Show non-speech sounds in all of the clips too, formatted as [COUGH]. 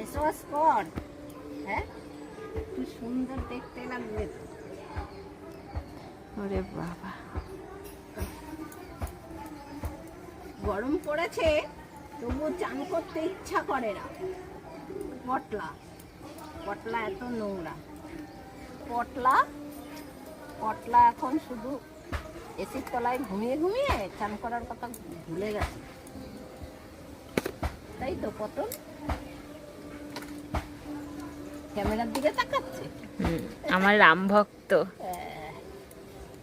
Face wash কর। হ্যাঁ? কি সুন্দর দেখতে লাগবে। ওরে বাবা। গরম পড়েছে তবু চান করতে ইচ্ছা করে না। পটলা। পটলা এত নোংরা। পটলা? পটলা এখন শুধু এসির তলায় ঘুমিয়ে ঘুমিয়ে চান করার কথা ভুলে গেছে। তাই তো পটল? ক্যামেরার দিকে তাকাচ্ছে? আমার রাম ভক্ত।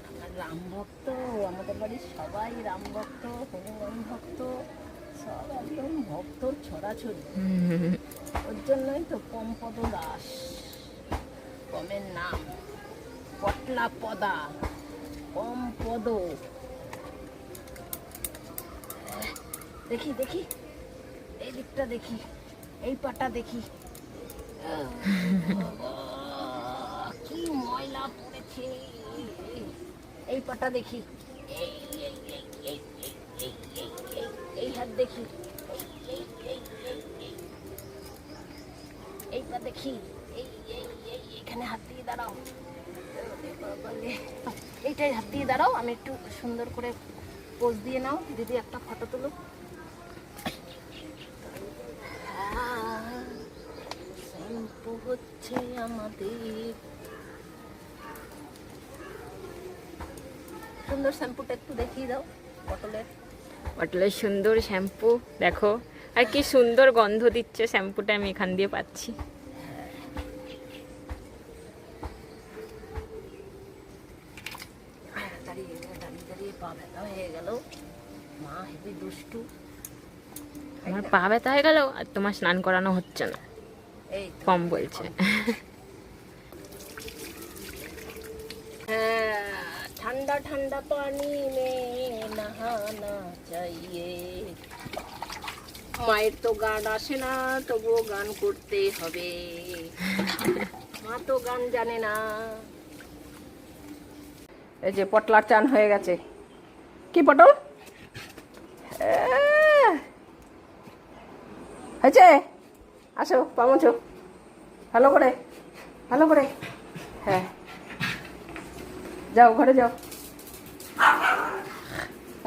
আমার রাম ভক্ত আমাদের বাড়ির সবাই রাম ভক্ত হনুমান ভক্ত সব একদম ভক্তর ছড়াছড়ি। ওর জন্যই তো পম্পদ দাস পমের নাম পটলা পদা পম্পদ। দেখি দেখি এই দিকটা দেখি এই পাটা দেখি। কি ময়লা পড়েছে এই পাটা দেখি। এই হাত দেখি। এই পা দেখি। এই এখানে হাত দিয়ে দাঁড়াও। এইটাই হাত দিয়ে দাঁড়াও। আমি একটু সুন্দর করে পোজ দিয়ে নাও। দিদি একটা ফটো তুলো আমাদের। সুন্দর শ্যাম্পুটা একটু দেখিয়ে দাও বটলের পটলের সুন্দর শ্যাম্পু দেখো। আর কি সুন্দর গন্ধ দিচ্ছে শ্যাম্পুটা আমি এখান দিয়ে পাচ্ছি। হয়ে আমার পা ব্যথা হয়ে গেল আর তোমার স্নান করানো হচ্ছে না। কম বলছে হ্যাঁ, ঠান্ডা পানি মে নহানা চাইয়ে মায়ের তো গান আসে না তবুও গান করতে হবে মা তো গান জানে না এই যে পটলার চান হয়ে গেছে। কি পটল! হয়েছে? আসো পামছো ভালো করে ভালো করে। হ্যাঁ। যাও, ঘরে যাও।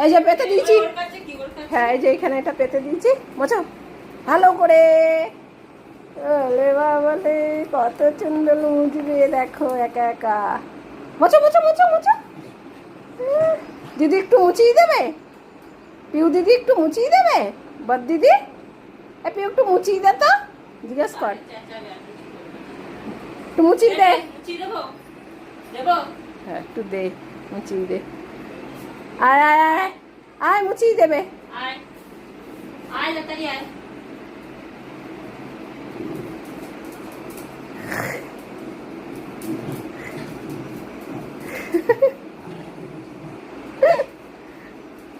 এই যে পেতে দিয়েছি। হ্যাঁ এই যে এখানে এটা পেতে দিয়েছি। মোছো ভালো করে। ওলে বাবালে কত সুন্দর মুজবে দেখো একা একা। মোছো মোছো মোছো উহ, দিদি একটু মুচিয়ে দেবে? পিউ দিদি একটু মুচিয়ে দেবে? বদ দিদি? এ পিউ একটু মুচিয়ে দে তো। জিজ্ঞেস কর। একটু মুচিয়ে দে। হ্যাঁ একটু দে মুচিয়ে দে। আয় আয় আয় আয়। মুচিয়ে দেবে।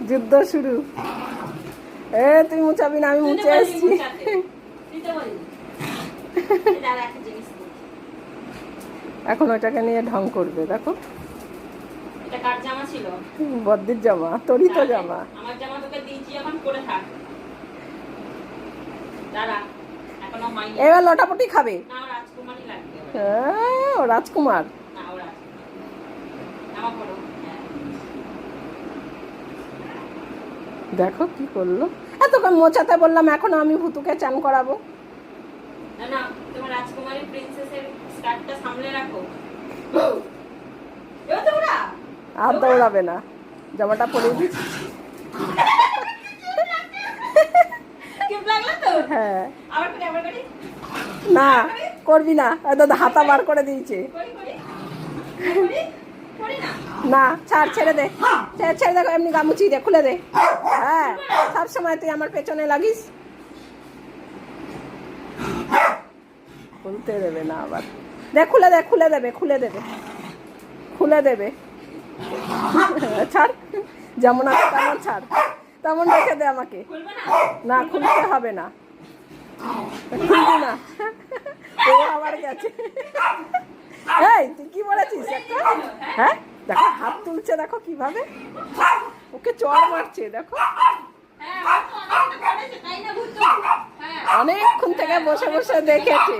যুদ্ধ শুরু। এ তুই মুছাবি না আমি মুছে আসছি। এখন ওটাকে নিয়ে ঢং করবে দেখো। এটা কার জামা ছিল? বদ্দির জামা তোরই তো জামা। আমার জামা তোকে দিয়েছি এখন পরে থাক। দাঁড়া এখনও হয়নি। এবার লটাপটি খাবে। না আমার রাজকুমারী লাগবে। হ্যাঁ, ও রাজকুমার। না হ্যাঁ। দেখো কি করল। এতক্ষণ মোচাতে বললাম এখনও আমি ভুতুকে চান করাবো। না না তোমার রাজকুমারী প্রিন্সেসের স্কার্টটা সামলে রাখো। [COUGHS] আর দৌড়াবে না। জামাটা পরে দিচ্ছি। হ্যাঁ। না করবি না। দাদা হাতা বার করে দিয়েছে। না? ছাড় ছেড়ে দে। ছেড়ে ছেড়ে দেখো এমনি গামুচি দে খুলে দে। হ্যাঁ সব সময় তুই আমার পেছনে লাগিস। খুলতে দেবে না আবার। দে খুলে দে খুলে দেবে খুলে দেবে। খুলে দেবে। ছাড়। যেমন আছে তেমন ছাড়। তেমন রেখে দে আমাকে। না, খুলতে হবে না। খুলবি না। ও আবার গেছে। এই, তুই কি বলেছিস? হ্যাঁ? দেখো, হাত তুলছে, দেখো কীভাবে। ওকে চড় মারছে, দেখো। অনেকক্ষণ থেকে বসে বসে দেখেছে।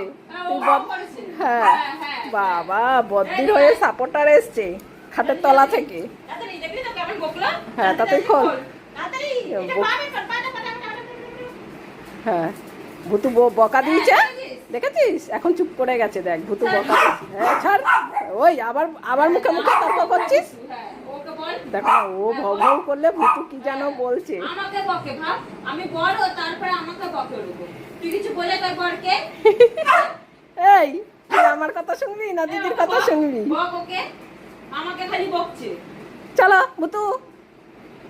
হ্যাঁ। বাবা, বদ্দির হয়ে সাপোর্টার এসছে। খাটের তলা থেকে। হ্যাঁ, তাড়াতাড়ি খোল। হ্যাঁ ভুতু বকা দিয়েছে? দেখেছিস? এখন চুপ করে গেছে দেখ ভুতু বকা। হ্যাঁ ছাড়। ওই আবার আবার মুখে মুখে তর্ক করছিস? হ্যাঁ দেখো ও ভৌ ভৌ করলে ভুতু কি যেন বলছে। আমাকে বকে ভাব। আমি বড় তারপরে আমাকে বকে তুই কিছু বলে তোর বরকে? [LAUGHS] এই তুই আমার কথা শুনবি না দিদির কথা শুনবি? বক ওকে। আমাকে খালি বকছে। চলো ভুতু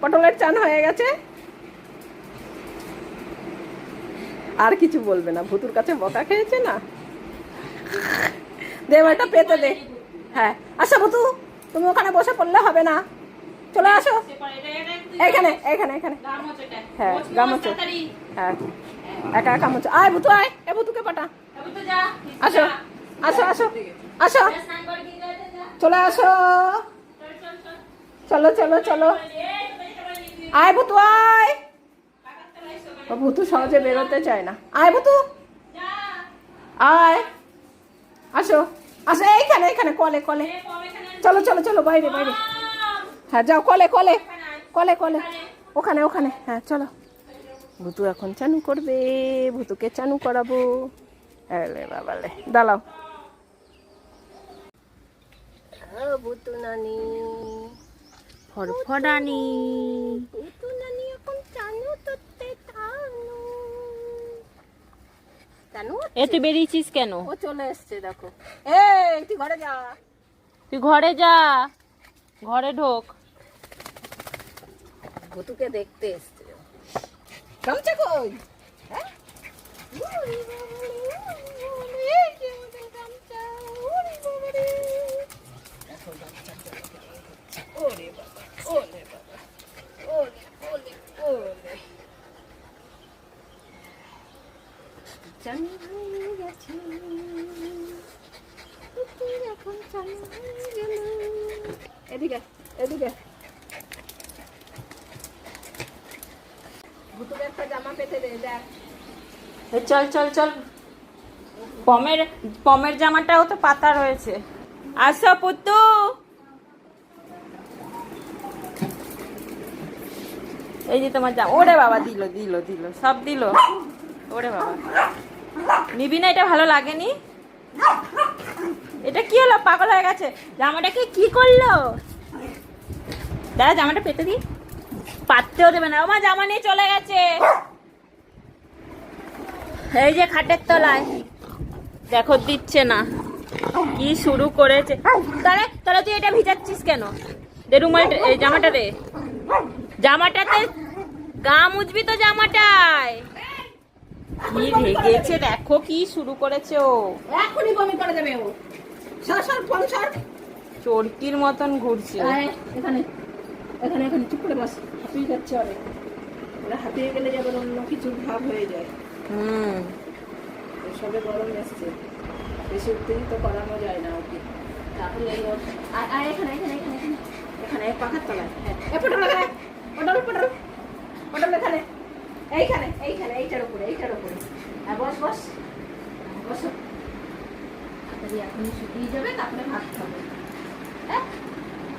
পটলের চান হয়ে গেছে। আর কিছু বলবে না ভুতুর কাছে বকা খেয়েছে না? দে এটা পেতে দে। হ্যাঁ আচ্ছা ভুতু তুমি ওখানে বসে পড়লে হবে না। চলে আসো। এখানে এখানে এখানে। মোচ হ্যাঁ, মোচ, গা মোচ মোচো। তাড়াতাড়ি। হ্যাঁ একা একা মুছে। আয় ভুতু আয়। এ ভুতুকে পাঠা। আসো। আসো আসো। আসো। চলে আসো। চল, চল, চল। আয় ভুতু আয়। ভুতু সহজে বেরোতে চায় না। আয় ভুতু আয়। আসো। আসো এইখানে এইখানে কলে কলে। চলো চলো চলো বাইরে বাইরে। হ্যাঁ যাও কলে কলে। কলে কলে। ওখানে ওখানে। হ্যাঁ চলো। ভুতু এখন চানু করবে ভুতুকে চানু করাবো। বাবালে দাঁড়াও। হ্যাঁ, ভুতু নানি ফরফরানি ভুতু নানি এখন চানু করতে চানু চানু এ তুই বেরিয়েছিস কেন? ও চলে এসছে দেখো। এই তুই ঘরে যা। তুই ঘরে যা। ঘরে ঢোক। ভুতুকে দেখতে এসছে। গামছা কই? হ্যাঁ? গামছা, ওরে বাবারে। দেখো গামছাটা দেখো, ওরে বাবা, ওরে বাবা, ওরে, ওরে, ওরে। চান হয়ে গেছে, ভুতু এখন চান হয়ে গেল। এদিকে চল চল চল। পমের পমের জামাটাও তো পাতা রয়েছে। আসো, পুতু। এই যে তোমার জামা, ওরে বাবা, দিল দিল দিল, সব দিল। ওরে বাবা। নিবি না, এটা ভালো লাগেনি? এটা কি হলো? পাগল হয়ে গেছে। জামাটাকে কি করল? দাদা, জামাটা পেতে দি পাততেও দেবে না। আমার জামা নিয়ে চলে গেছে। এই যে খাটের তলায়। দেখো, দিচ্ছে না। কি শুরু করেছে। তাহলে তাহলে তুই এটা ভিজাচ্ছিস কেন? দে রুমালটা এই জামাটা দে। জামাটাতে গা মুজবি তো জামাটায়। কি রেগেছে দেখো কি শুরু করেছে ও। এখনই বমি করে দেবে ও। সর সর ফোন সর। চরকির মতন ঘুরছে। এখানে এখানে এখানে চুপ করে বস। হাঁপিয়ে যাচ্ছে অনেক। ওরা হাঁপিয়ে গেলে যেমন অন্য কিছুর ভাব হয়ে যায়। হুম। সবে গরম এসছে। বেশি উত্তেজিত করানো যায় না ওকে। তাহলে আয় এখানে এখানে এখানে এখানে। পাখার তলায়। হ্যাঁ। পটল পটল পটল পটল এখানে। এইখানে এইখানে এইটার উপরে এইটার উপরে। হ্যাঁ বস বস। বসো। তাড়াতাড়ি এখনই শুকিয়ে যাবে তারপরে ভাত খাব। হ্যাঁ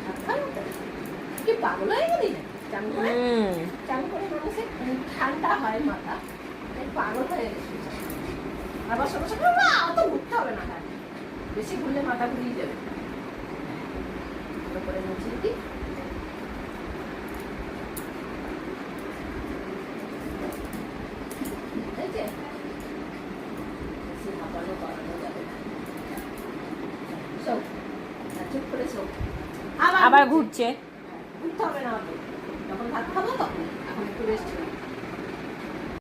ভাত খাব তো? কি পাগল হয়ে গেলি? চান করে? চান করে মানুষের ঠান্ডা হয় মাথা। পাগল হয়ে গেছে। সঙ্গে সঙ্গে না অত ঘুরতে হবে না। বেশি ঘুরলে মাথা ঘুরিয়ে যাবে। করে দিই এই যে, বেশি হাঁপানো করানো যাবে না। শোও, আর চুপ করে শোও। আবার ঘুরছে ঘুরতে হবে না অত। ভাত খাব তখন এখন একটু রেস্ট